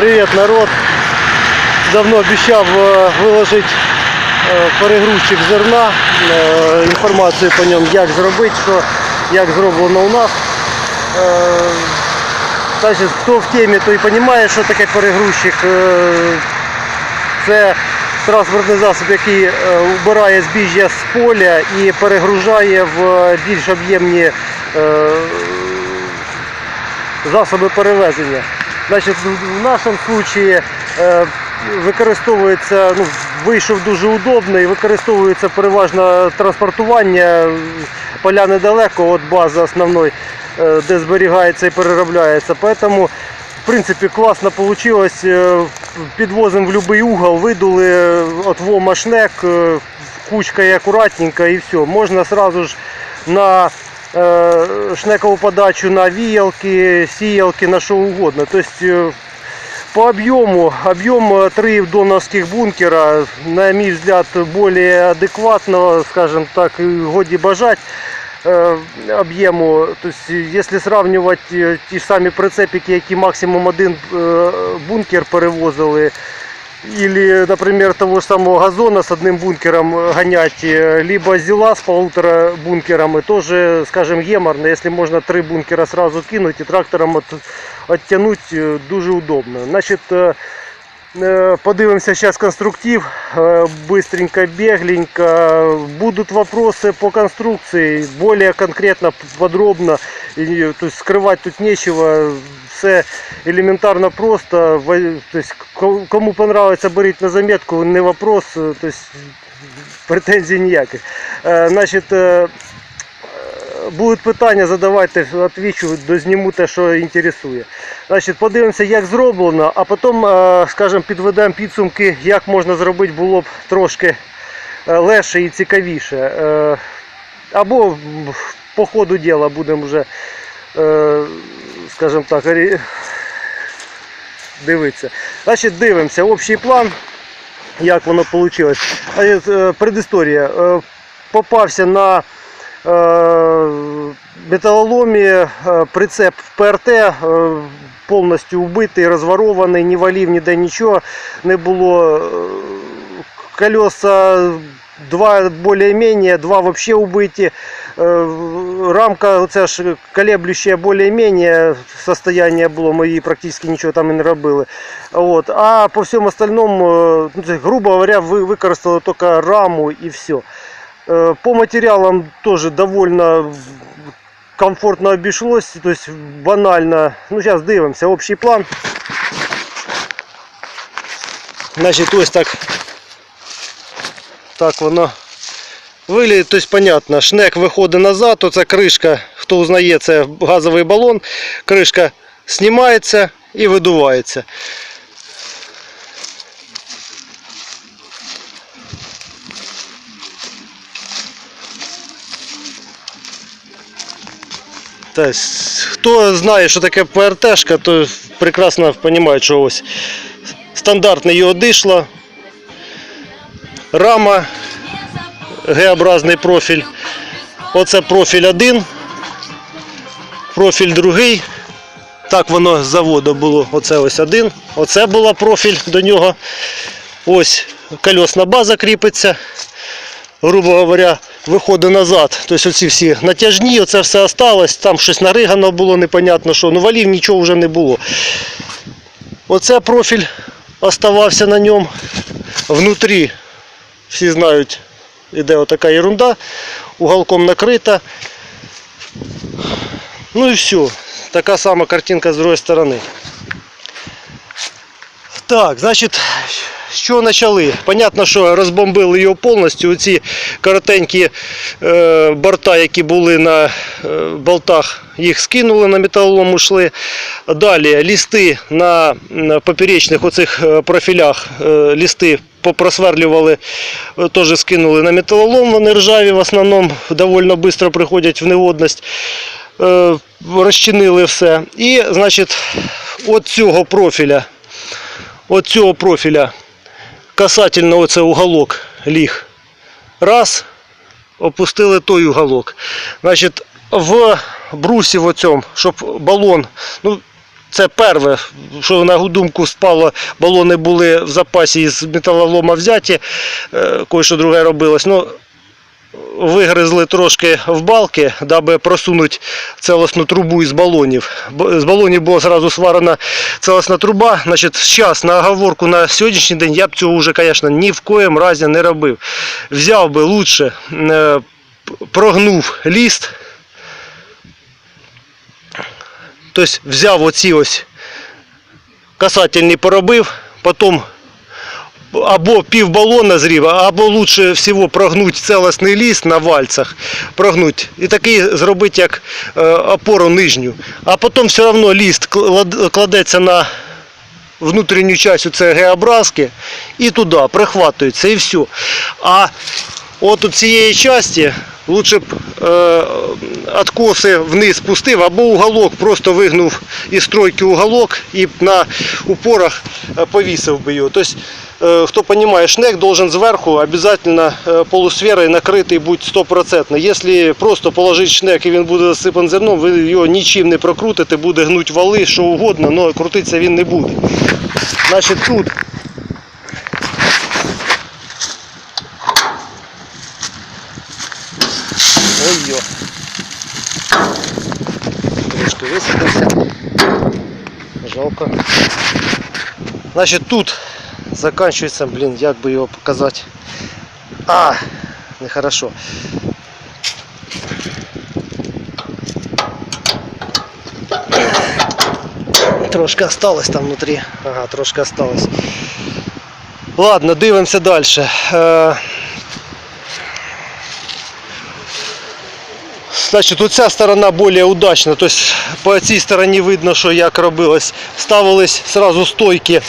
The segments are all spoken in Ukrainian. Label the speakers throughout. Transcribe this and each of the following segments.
Speaker 1: Привет, народ! Давно е, виложити е, перегрузчик зерна, е, інформацію по ньому, як зробити, що, як зроблено у нас. Е, Значить, хто в темі, той розуміє, що таке перегрузчик. Е, Це транспортний засіб, який е, вбирає збіжжя з поля і перегружає в більш об'ємні е, засоби перевезення. Значить, в нашому випадку е, використовується, ну, вийшов дуже удобний, використовується переважно транспортування. Поля недалеко від бази основної, е, де зберігається і переробляється. Поэтому, в принципі, класно вийшло. Підвозимо в будь-який угол, видули от вома шнек, е, кучка і акуратненько і все. Можна сразу ж на е, шнекову подачу на віялки, сіялки, на що угодно. Тобто е, по объему, объем э, три доновских бункера, на мой взгляд, более адекватного, скажем так, и годі бажать э, об'єму. Тобто, якщо сравнювати е, ті ж самі прицепики, які максимум один е, бункер перевозили, или, например, того же самого газона с одним бункером гонять, э, либо зила с полутора бункерами, тоже, скажем, геморно. Если можно три бункера сразу кинуть и трактором от, оттянуть, э, дуже удобно. Значит, э, э, подивимося сейчас конструктив, э, быстренько, бегленько. Будут вопросы по конструкции, более конкретно, подробно. И, То есть скрывать тут нечего, все элементарно просто. То есть, кому понравится, беріть на заметку, не вопрос, э, то есть, претензій ніяких. Е, Значить, е, будуть питання, задавайте, відвічу, дозніму те, що інтересує. Значить, подивимося, як зроблено, а потім, скажімо, підведемо підсумки, як можна зробити було б трошки е, легше і цікавіше. Е, Або по ходу діла будемо вже, е, скажімо так, дивитися. Значить, дивимося, общий план, як воно вийшло. Предісторія. Е, Попався на е, металоломі, е, прицеп в ПРТ, е, повністю вбитий, розворований, ні валів, ніде нічого не було. Е, Колеса два більш-менш, два взагалі вбиті. Е, Рамка, оця ж колеблющая більш-менш состояние було, ми її практично нічого там і не робили. От. А по всьому остальному, е, ну, це, грубо говоря, ви використали тільки раму і все. Э, По материалам тоже довольно комфортно обошлось, то есть банально. Ну, сейчас дивимося, общий план. Значить, ось так, так воно Виглядає, тобто понятно, шнек виходить назад, оця кришка, хто узнає, це газовий балон, кришка знімається і видувається. Хто знає, що таке ПРТшка, то прекрасно розуміє, що ось стандартне його дишло, рама, Г-образний профіль. Оце профіль один, профіль другий. Так воно з заводу було. Оце ось один. Оце була профіль до нього. Ось кольосна база кріпиться грубо говоря, виходить назад. Тобто оці всі натяжні, оце все осталось, там щось наригано було, непонятно що. Ну валів нічого вже не було. Оце профіль оставався на ньому. Внутрі, всі знають, іде отака ерунда, уголком накрита. Ну і все. Така сама картинка з другої сторони. Так, значить, чого почали? Понятно, що розбомбили його повністю. Оці коротенькі е, борта, які були на е, болтах, їх скинули на металолом, ушли. Далі лісти на, на поперечних оцих е, профілях, е, лісти попросверлювали, е, теж скинули на металолом, вони ржаві в основному доволі швидко приходять в негодність. Е, розчинили все. І, значить, от цього профіля от цього профіля касательно оце уголок ліг. Раз, опустили той уголок. Значить, в брусі в оцьому, щоб балон, ну, Це перше, що на думку спало, балони були в запасі з металолома взяті, е, кое-що друге робилось. Ну, вигризли трошки в балки, даби просунути целосну трубу із балонів. З балонів була зразу сварена целосна труба. Значить, зараз на оговорку на сьогоднішній день я б цього вже, звісно, ні в коєм разі не робив. Взяв би лучше, е, прогнув ліст. Тобто взяв оці ось касательні поробив, потім або пів балона зрів, або лучше всього прогнуть целостний ліст на вальцах, прогнуть і такий зробити як е, опору нижню. А потім все одно ліст кладеться на внутрішню частину це геобразки і туди прихватується і все. А от у цієї частини лучше б е, откоси вниз спустив, або уголок просто вигнув із стройки уголок і на упорах е, повісив би його. Тобто, е, хто розуміє, шнек должен зверху обов'язково е, полусферою накритий бути 100%. Якщо просто положити шнек і він буде засипаний зерном, ви його нічим не прокрутите, буде гнуть вали, що угодно, але крутитися він не буде. Значить тут Ой-йо. Трошки висадився. Жалко. Значить тут заканчується, блін, як би його показати. А, нехорошо. Трошки осталось там внутри. Ага, трошки осталось. Ладно, дивимося далі. Значить, оця сторона більш удачна. Тобто по цій стороні видно, що як робилось. Ставились сразу стойки.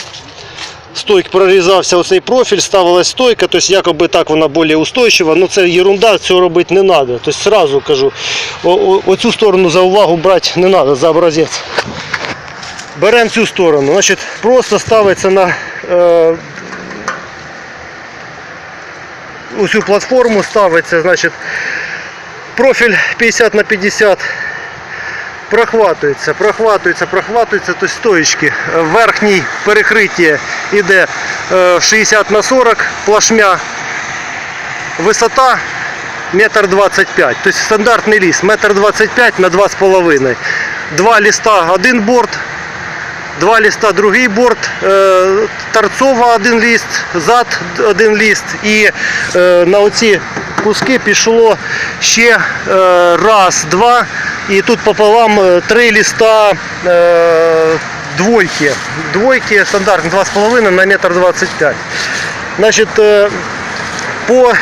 Speaker 1: Стойк прорізався оцей профіль, ставилась стойка, тобто якоби так вона більш устойчива. Ну це ерунда, цього робити не треба. Тобто сразу кажу, оцю сторону за увагу брати не треба, за образець. Беремо цю сторону. Значить, просто ставиться на е, усю платформу ставиться, значить, профіль 50 на 50 прохватується, прохватується, прохватується, то стоїчки. В верхній перекритті йде е, 60 на 40 плашмя, висота метр 25, тобто стандартний ліс, метр 25 на 2,5. Два ліста один борт, два ліста другий борт, е, торцова один ліст, зад один ліст. І е, на оці куски пішло ще е, раз, два і тут пополам е, три ліста е, двойки. Двойки стандартні 2,5 на метр 25. Значить, по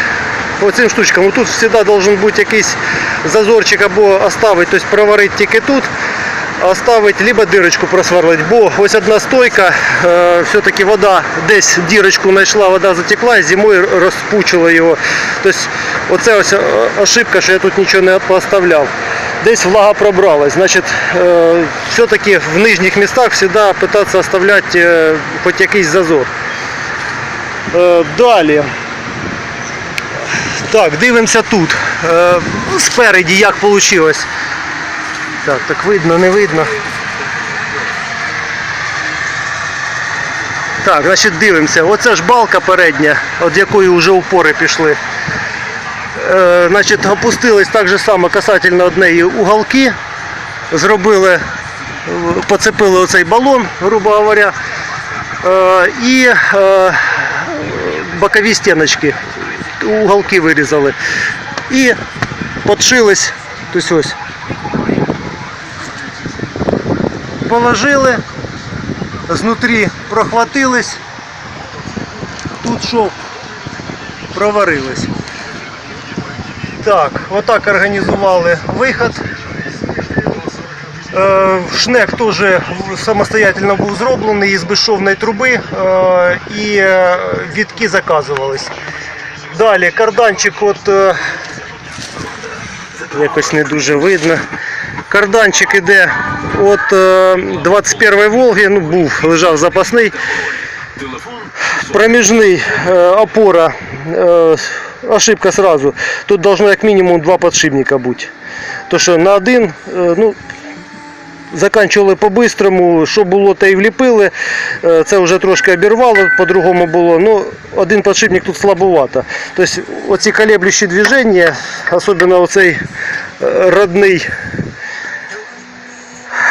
Speaker 1: оцим штучкам тут завжди должен бути якийсь зазорчик або оставити, тобто проварити тільки тут оставить, либо дирочку просверлить, бо ось одна стойка, е, все-таки вода десь дірочку знайшла, вода затекла і зимою розпучила його. Тобто оце ось е, ошибка, що я тут нічого не поставляв. Десь влага пробралась. Значить, е, все-таки в нижніх містах завжди питатися оставляти е, хоч якийсь зазор. Е, Далі. Так, дивимося тут. Спереді як вийшло. Так, так видно, не видно. Так, значить дивимося. Оце ж балка передня, від якої вже упори пішли. Е, значить, опустились так же само касательно однієї уголки. Зробили, поцепили оцей балон, грубо говоря. Е, і е, бокові стіночки, уголки вирізали. І подшились, тобто ось. Положили, знутрі прохватились, тут шов проварились. Так, отак організували виход. Е, Шнек теж самостоятельно був зроблений із безшовної труби е, і е, вітки заказувались. Далі карданчик от якось не дуже видно. Карданчик іде от е, 21 Волги, ну був, лежав запасний. Проміжний е, опора, е, ошибка сразу. Тут должно як мінімум два подшипника бути. То що на один, е, ну, заканчували по-бистрому, що було, те і вліпили. Е, Це вже трошки обірвало, по-другому було. Ну, один подшипник тут слабовато. Тобто оці колеблющі движення, особливо оцей е, родний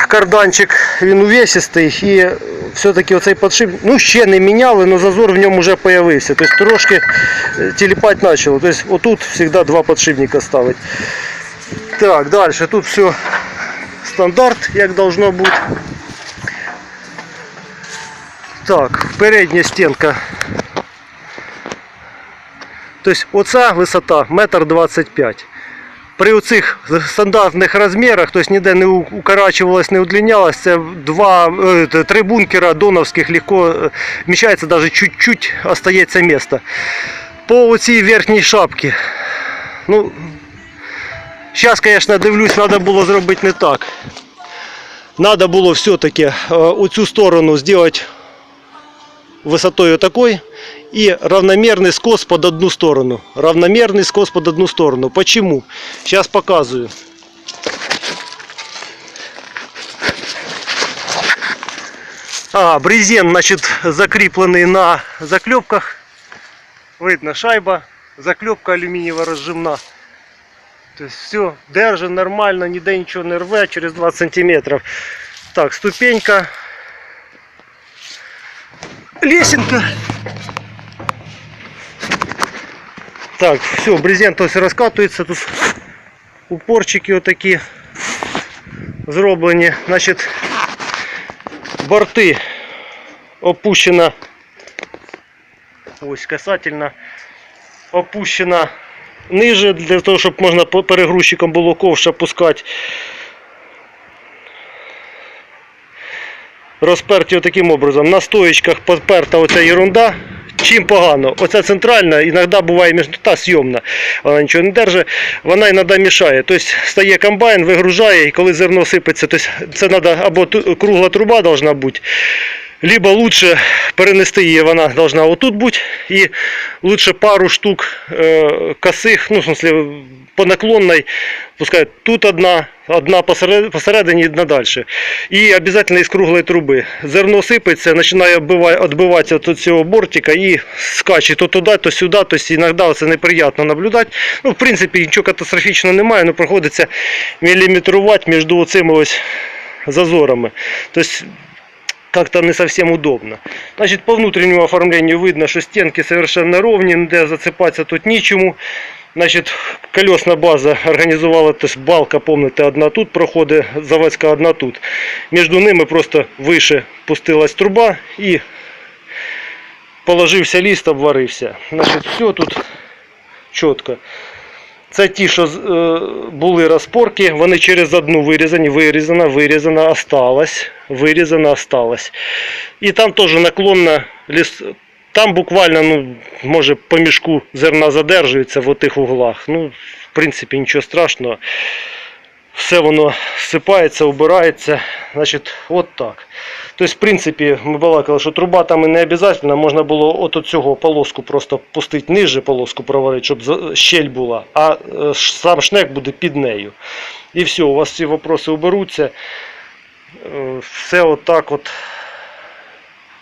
Speaker 1: карданчик, він увесистий і все-таки оцей подшипник, ну ще не міняли, але зазор в ньому вже з'явився. Тобто трошки е, тіліпати почало. Тобто отут завжди два подшипника ставить. Так, далі тут все стандарт, як должно бути. Так, передня стінка. Тобто оця висота 1,25 м. При оцих стандартних розмірах, тобто ніде не укорачувалось, не удлінялось, це два, е, три бункера доновських легко е, вміщається, навіть чуть-чуть остається місце. По оцій верхній шапці. Ну, зараз, звісно, дивлюсь, треба було зробити не так. Надо було все-таки е, оцю сторону зробити высотой вот такой и равномерный скос под одну сторону. Равномерный скос под одну сторону. Почему? Сейчас показываю. А, брезент, значит, закрепленный на заклепках. Видно, шайба, заклепка алюминиево разжимна. То есть все держит нормально, ніде нічого не рве через 20 сантиметров. Так, ступенька. Лесенка. Так, все, брезент ось розкатується. Тут упорчики отакі зроблені. Значить, борти опущена. Ось касательно опущена ниже, для того, щоб можна перегрузчиком було ковш опускати. розперті таким образом. На стоечках подперта оця ерунда. Чим погано? Оця центральна, іноді буває між та сйомна, вона нічого не держить, вона іноді мішає. Тобто стає комбайн, вигружає, і коли зерно сипеться, тобто це треба або кругла труба должна бути, либо лучше перенести її, вона должна отут бути, і лучше пару штук е, косих, ну, в смысле, по наклонной, пускай тут одна, одна посеред- посередині, одна далі. І обов'язково із круглої труби. Зерно сипеться, починає відбива- відбиватися від цього бортика і скаче то туди, то сюди, тобто іноді це неприємно наблюдати. Ну, в принципі, нічого катастрофічного немає, але приходиться міліметрувати між оцими ось зазорами. Тобто как-то не совсем удобно. Значит, по внутреннему оформлению видно, что стенки совершенно ровні, ніде зацепатися тут нічому. Значить, колесна база організувала, балка, помните, одна тут проходить, заводська одна тут. Між ними просто вище пустилась труба і положився ліст, обварився. Значить, все тут чітко. Це ті, що е, були розпорки, вони через одну вирізані, вирізана, вирізана, осталась, вирізана, осталась. І там теж наклонна ліс. Там буквально, ну, може, по мішку зерна задержується в отих углах. Ну, в принципі, нічого страшного. Все воно сипається, убирається. Значить, от так. Тобто, в принципі, ми балакали, що труба там і не обов'язково, можна було от цього полоску просто пустити ниже полоску проварити, щоб щель була, а е, сам шнек буде під нею. І все, у вас ці вопроси уберуться. Е, Все отак от.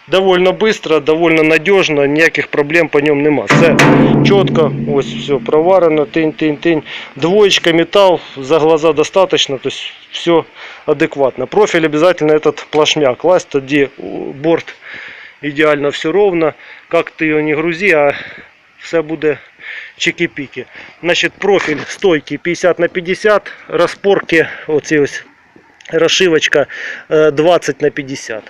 Speaker 1: Довольно быстро, довольно надежно, ніяких проблем по ньому нема. Все чітко, ось все проварено, тинь-тинь-тинь. Двоечка, металл, за глаза достаточно, то есть все адекватно. Профиль обязательно этот плашмя класть, тоді борт ідеально все ровно. Как ти його не грузи, а все буде чики-піки. Значить, профіль стойки 50 на 50, розпорки, оці ось розшивочка е, 20 на 50.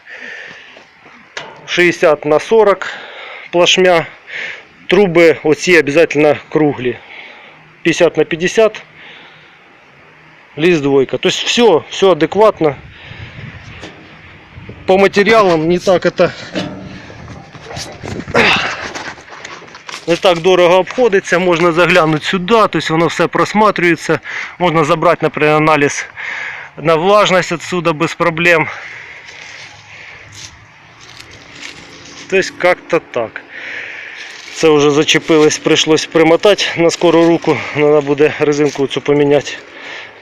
Speaker 1: 60 на 40 плашмя. Труби оці обязательно круглі. 50 на 50. Лист двойка. То есть все, все адекватно. По материалам не так это не так дорого обходиться. Можна заглянути сюди, то есть воно все просматривается. Можна забрати, наприклад, аналіз на влажність отсюда без проблем. Тобто как-то так. Це вже зачепилось, прийшлось примотати на скору руку. Треба буде резинку цю поміняти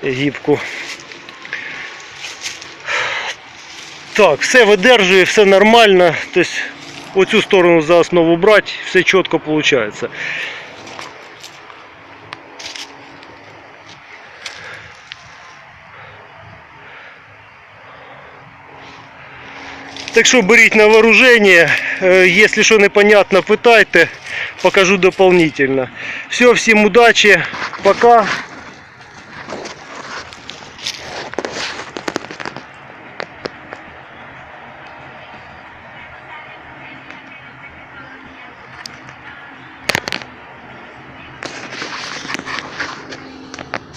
Speaker 1: гібку. Так, все видержує, все нормально. Тобто оцю сторону за основу брати, все чітко виходить. Так що беріть на вооружение. Е, Если что непонятно, питайте, покажу дополнительно. Все, всем удачи. пока.